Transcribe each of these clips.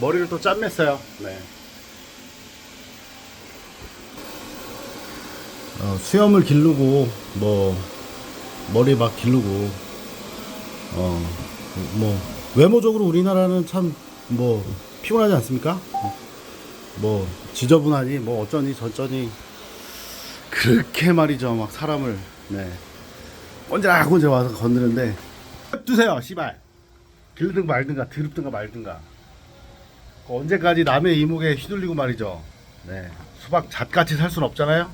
머리를 또 짠맸어요. 네. 어, 수염을 기르고 뭐 머리 막 기르고 어 뭐 외모적으로 우리나라는 참 뭐 피곤하지 않습니까? 뭐 지저분하니 뭐 어쩌니 저쩌니. 그렇게 말이죠. 막 사람을. 네. 언제나 언제 와서 건드는데. 두세요 씨발. 길든 말든가 드럽든가 말든가. 그 언제까지 남의 이목에 휘둘리고 말이죠. 네. 수박 잣같이 살 순 없잖아요.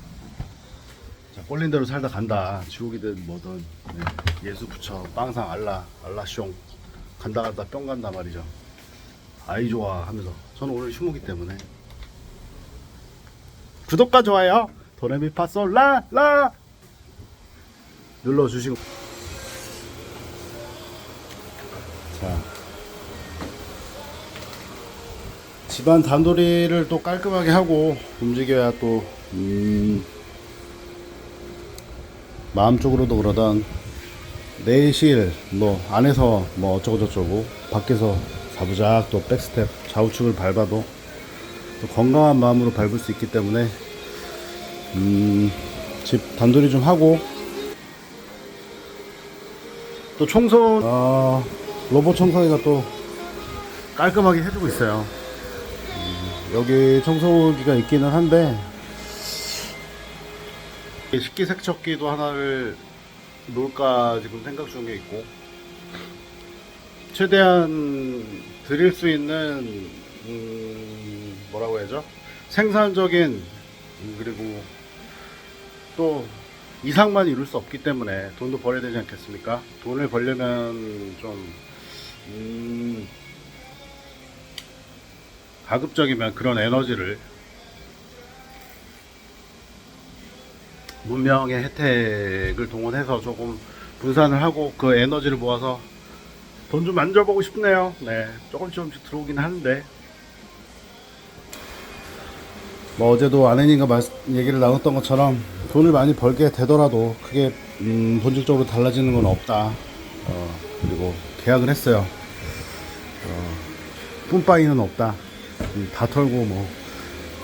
자 꼴린 대로 살다 간다. 지옥이든 뭐든. 네. 예수 부처 빵상 알라. 알라숑. 간다 간다 뿅 간다 말이죠. 아이 좋아 하면서. 저는 오늘 휴무기 때문에. 구독과 좋아요. 도레미파솔 라라. 눌러주시고. 자 집안 단돌이를 또 깔끔하게 하고 움직여야 또 음, 마음적으로도 그러던 내실 뭐 안에서 뭐 어쩌고 저쩌고 밖에서 사부작 또 백스텝 좌우측을 밟아도 또 건강한 마음으로 밟을 수 있기 때문에 음, 집 단돌이 좀 하고 또 청소 어, 로봇 청소기가 또 깔끔하게 해주고 있어요. 음, 여기 청소기가 있기는 한데 식기 세척기도 하나를 놓을까 지금 생각 중에 있고 최대한 드릴 수 있는 음, 뭐라고 해야죠? 생산적인 음, 그리고 또 이상만 이룰 수 없기 때문에 돈도 벌어야 되지 않겠습니까? 돈을 벌려면 좀 음, 가급적이면 그런 에너지를 문명의 혜택을 동원해서 조금 분산을 하고 그 에너지를 모아서 돈 좀 만져보고 싶네요. 네, 조금씩 조금씩 들어오긴 하는데. 뭐 어제도 아내님과 말, 얘기를 나눴던 것처럼 돈을 많이 벌게 되더라도 크게 음, 본질적으로 달라지는 건 없다. 어, 그리고 계약을 했어요. 어, 뿜빠이는 없다. 음, 다 털고 뭐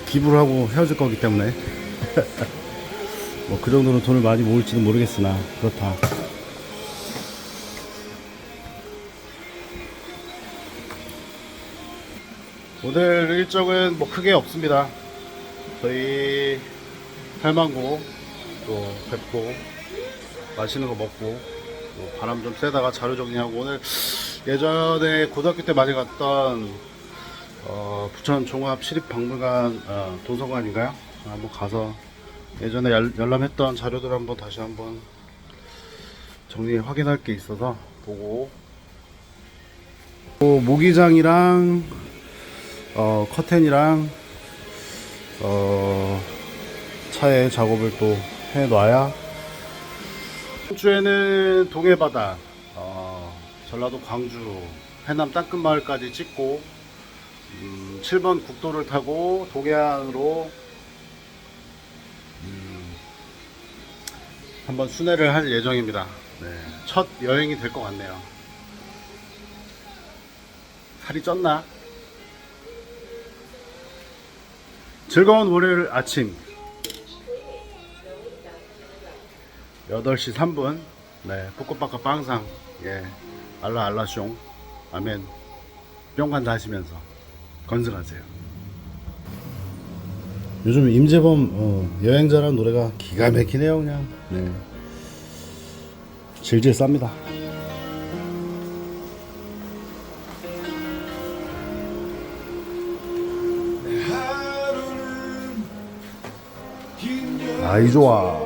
기부를 하고 헤어질 거기 때문에 뭐 그 정도로 돈을 많이 모을지는 모르겠으나 그렇다. 오늘 일정은 뭐 크게 없습니다. 저희 탈망고 또 뵙고 맛있는 거 먹고 뭐 바람 좀 쐬다가 자료 정리하고 오늘 예전에 고등학교 때 많이 갔던 어, 부천 종합 시립박물관 어, 도서관인가요? 한번 가서 예전에 열, 열람했던 자료들 한번 다시 한번 정리 확인할 게 있어서 보고 또 모기장이랑 어, 커튼이랑 어, 차에 작업을 또 해놔야 이번 주에는 동해바다 어, 전라도 광주 해남 땅끝마을까지 찍고 음, 7번 국도를 타고 동해안으로 음, 한번 순회를 할 예정입니다. 네, 첫 여행이 될 것 같네요. 살이 쪘나? 즐거운 월요일 아침 8시 3분 네, 뽀꼬빠까 빵상 예, 알라 알라숑 아멘 뿅간다 하시면서 건승하세요. 요즘 임재범 어, 여행자라는 노래가 기가 막히네요 그냥. 네. 질질 쌉니다. 아이 좋아